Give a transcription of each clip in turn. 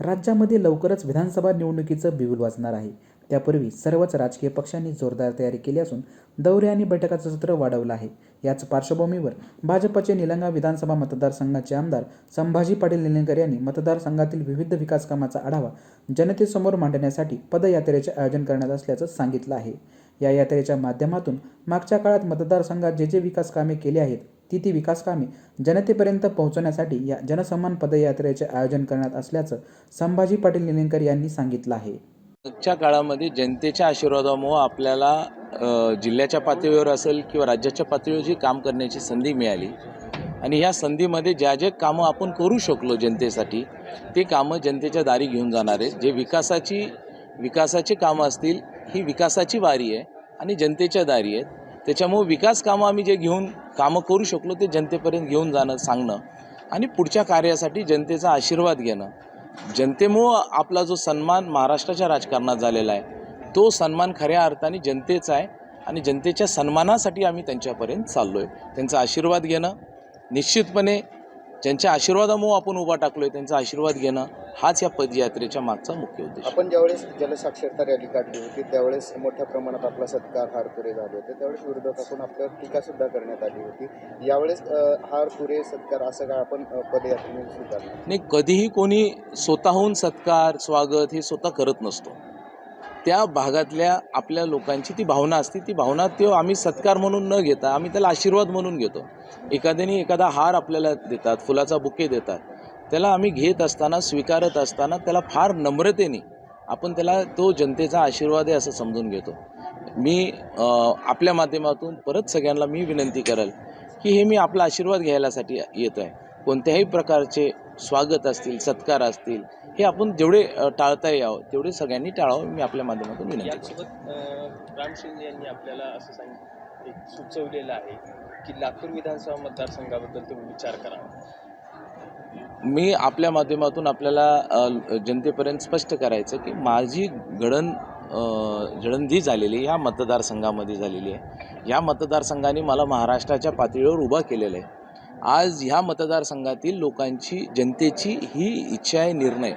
राज्यामध्ये लवकरच विधानसभा निवडणुकीचं बिगुल वाजणार आहे. त्यापूर्वी सर्वच राजकीय पक्षांनी जोरदार तयारी केली असून दौरे आणि बैठकाचं सत्र वाढवलं आहे. याच पार्श्वभूमीवर भाजपचे निलंगा विधानसभा मतदारसंघाचे आमदार संभाजी पाटील निलंगकर यांनी मतदारसंघातील विविध विकास कामाचा आढावा जनतेसमोर मांडण्यासाठी पदयात्रेचे आयोजन करण्यात असल्याचं सांगितलं आहे. या यात्रेच्या माध्यमातून मागच्या काळात मतदारसंघात जे जे विकास कामे केली आहेत ती ती विकास कामे जनतेपर्यंत पोहोचवण्यासाठी या जनसन्मान पदयात्रेचे आयोजन करण्यात असल्याचं संभाजी पाटील निलंगेकर यांनी सांगितलं आहे. आजच्या काळामध्ये जनतेच्या आशीर्वादामुळं आपल्याला जिल्ह्याच्या पातळीवर असेल किंवा राज्याच्या पातळीवर जी काम करण्याची संधी मिळाली आणि ह्या संधीमध्ये ज्या ज्या कामं आपण करू शकलो जनतेसाठी ते कामं जनतेच्या दारी घेऊन जाणार आहे जे विकासाची विकासाची कामं असतील ही विकासाची वारी आहे आणि जनतेच्या दारी आहेत. त्याच्यामुळं विकास कामं आम्ही जे घेऊन कामं करू शकलो ते जनतेपर्यंत घेऊन जाणं सांगणं आणि पुढच्या कार्यासाठी जनतेचा आशीर्वाद घेणं. जनतेमुळं आपला जो सन्मान महाराष्ट्राच्या राजकारणात झालेला आहे तो सन्मान खऱ्या अर्थाने जनतेचा आहे आणि जनतेच्या सन्मानासाठी आम्ही त्यांच्यापर्यंत चाललो आहे त्यांचा आशीर्वाद घेणं निश्चितपणे ज्यांच्या आशीर्वादामुळं आपण उभा टाकलो आहे त्यांचा आशीर्वाद घेणं हाच या पदयात्रेच्या मागचा मुख्य उद्देश. आपण ज्यावेळेस जलसाक्षरता रॅली काढली होती त्यावेळेस मोठ्या प्रमाणात आपला सत्कार हारपुरे झाले होते. त्यावेळेस आपल्यावर टीका सुद्धा करण्यात आली होती. यावेळेस हारपुरे सत्कार असं काय आपण पदयात्रेने स्वीकारलं? नाही कधीही कोणी स्वतःहून सत्कार स्वागत हे स्वतः करत नसतो. त्या भागातल्या आपल्या लोकांची ती भावना असते. ती भावना तो आम्ही सत्कार म्हणून न घेता आम्ही त्याला आशीर्वाद म्हणून घेतो. एखाद्याने एखादा हार आपल्याला देतात फुलाचा बुके देतात. त्याला आम्ही घेत असताना स्वीकारत असताना त्याला फार नम्रतेने आपण त्याला तो जनतेचा आशीर्वाद आहे असं समजून घेतो. मी आपल्या माध्यमातून परत सगळ्यांना मी विनंती करेल की हे मी आपला आशीर्वाद घ्यायलासाठी येतो आहे कोणत्याही प्रकारचे स्वागत असतील सत्कार असतील हे आपण जेवढे टाळता यावं तेवढे सगळ्यांनी टाळावं मी आपल्या माध्यमातून विनंती राम शिंदे यांनी आपल्याला असं सांग एक सुचवलेलं आहे की लातूर विधानसभा मतदारसंघाबद्दल तुम्ही विचार करावा मी आपल्या माध्यमातून आपल्याला जनतेपर्यंत स्पष्ट करायचं की माझी घडण अ, जडणघी झालेली ह्या मतदारसंघामध्ये झालेली आहे. या मतदारसंघाने मला महाराष्ट्राच्या पातळीवर उभा केलेलं आहे. आज ह्या मतदारसंघातील लोकांची जनतेची ही इच्छा आहे निर्णय.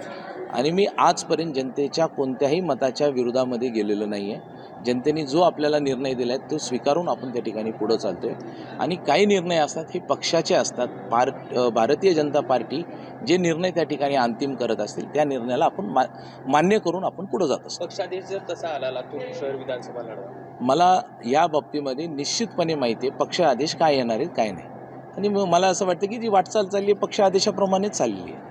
आणि मी आजपर्यंत जनतेच्या कोणत्याही मताच्या विरोधामध्ये गेलेलो नाही आहे जनतेने जो आपल्याला निर्णय दिला आहे तो स्वीकारून आपण त्या ठिकाणी पुढं चालतो आहे आणि काही निर्णय असतात हे पक्षाचे असतात. पार भारतीय जनता पार्टी जे निर्णय त्या ठिकाणी अंतिम करत असतील त्या निर्णयाला आपण मा मान्य करून आपण पुढं जात असतो. पक्षादेश जर तसा आला लातूर शहर विधानसभा लढवा. मला या बाबतीमध्ये निश्चितपणे माहिती आहे पक्ष आदेश काय येणार आहेत काय नाही. आणि मग मला असं वाटतं की जी वाटचाल चालली आहे पक्ष आदेशाप्रमाणेच चाललेली आहे.